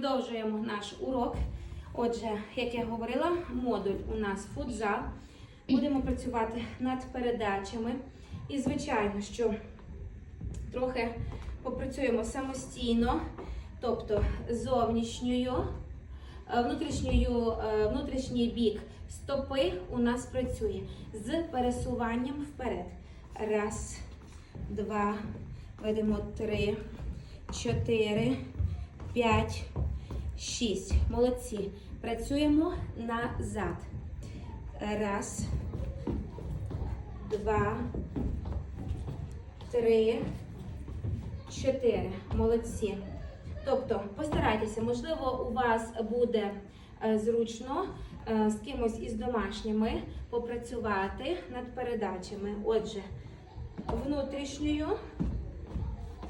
Продовжуємо наш урок. Отже, як я говорила, модуль у нас футзал. Будемо працювати над передачами. І, звичайно, що трохи попрацюємо самостійно, тобто зовнішньою, е, внутрішньою, е, внутрішній бік стопи у нас працює з пересуванням вперед. Раз, два, ведемо три, чотири, п'ять, шість. Молодці. Працюємо назад. Раз, два, три, чотири. Молодці. Тобто постарайтеся, можливо, у вас буде е, зручно е, з кимось із домашніми попрацювати над передачами. Отже, внутрішньою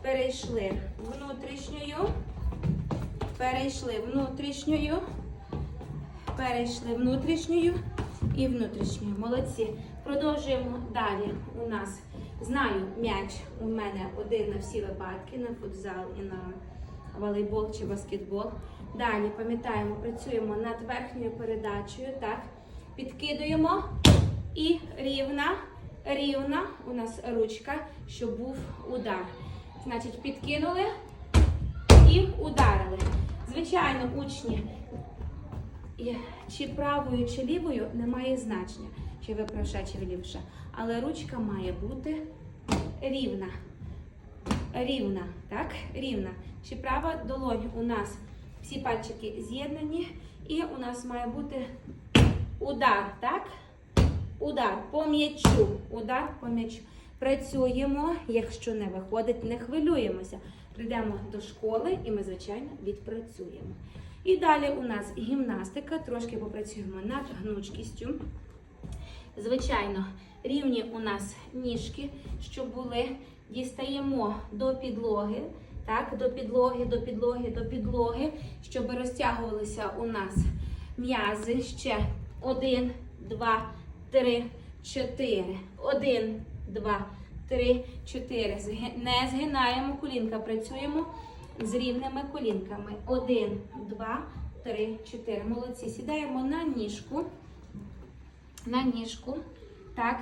перейшли, внутрішньою, перейшли внутрішньою, перейшли внутрішньою і внутрішньою. Молодці. Продовжуємо далі. У нас знаю м'яч. У мене один на всі випадки, на футзал і на волейбол чи баскетбол. Далі пам'ятаємо, працюємо над верхньою передачею. Так, підкидуємо і рівна, рівна. У нас ручка, щоб був удар. Значить, підкинули і ударили. Звичайно, учні чи правою, чи лівою немає значення, чи ви правша, чи лівша. Але ручка має бути рівна. Рівна, так? Рівна. Чи права долонь у нас всі пальчики з'єднані, і у нас має бути удар, так? Удар по м'ячу. Удар по м'ячу. Працюємо, якщо не виходить, не хвилюємося. Прийдемо до школи і ми, звичайно, відпрацюємо. І далі у нас гімнастика, трошки попрацюємо над гнучкістю. Звичайно, рівні у нас ніжки, щоб були. Дістаємо до підлоги, так, до підлоги, до підлоги, до підлоги, щоб розтягувалися у нас м'язи. Ще один, два, три, чотири. Один, два, три, чотири. Не згинаємо колінка, працюємо з рівними колінками. Один, два, три, чотири. Молодці. Сідаємо на ніжку. На ніжку. Так.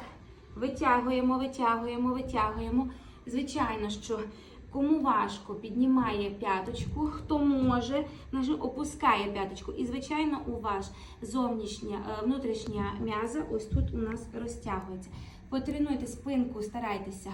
Витягуємо, витягуємо, витягуємо. Звичайно, що кому важко, піднімає п'яточку, хто може, опускає п'яточку. І, звичайно, у вас зовнішня, е, внутрішня м'яза ось тут у нас розтягується. Потренуйте спинку, старайтеся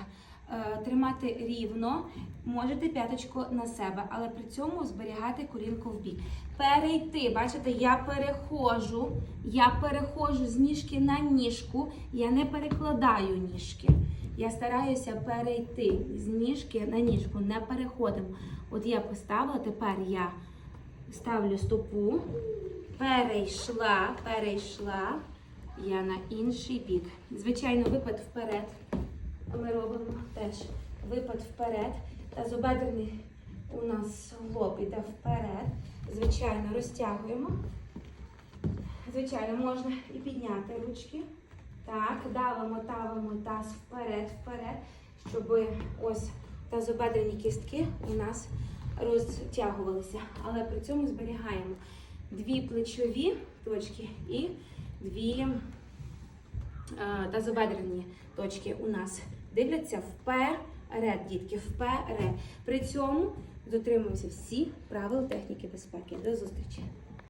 е, тримати рівно. Можете п'яточку на себе, але при цьому зберігати колінку в бік. Перейти, бачите, я переходжу, я переходжу з ніжки на ніжку, я не перекладаю ніжки. Я стараюся перейти з ніжки на ніжку, не переходимо. От я поставила, тепер я ставлю стопу, перейшла, перейшла я на інший бік. Звичайно, випад вперед. Ми робимо теж випад вперед. Тазобедрений у нас лоб іде вперед. Звичайно, розтягуємо. Звичайно, можна і підняти ручки. Так, давимо, давимо таз вперед, вперед, щоб ось тазобедрені кістки у нас розтягувалися. Але при цьому зберігаємо дві плечові точки і дві е, тазобедрені точки у нас дивляться вперед, дітки, вперед. При цьому дотримуємося всі правил техніки безпеки. До зустрічі!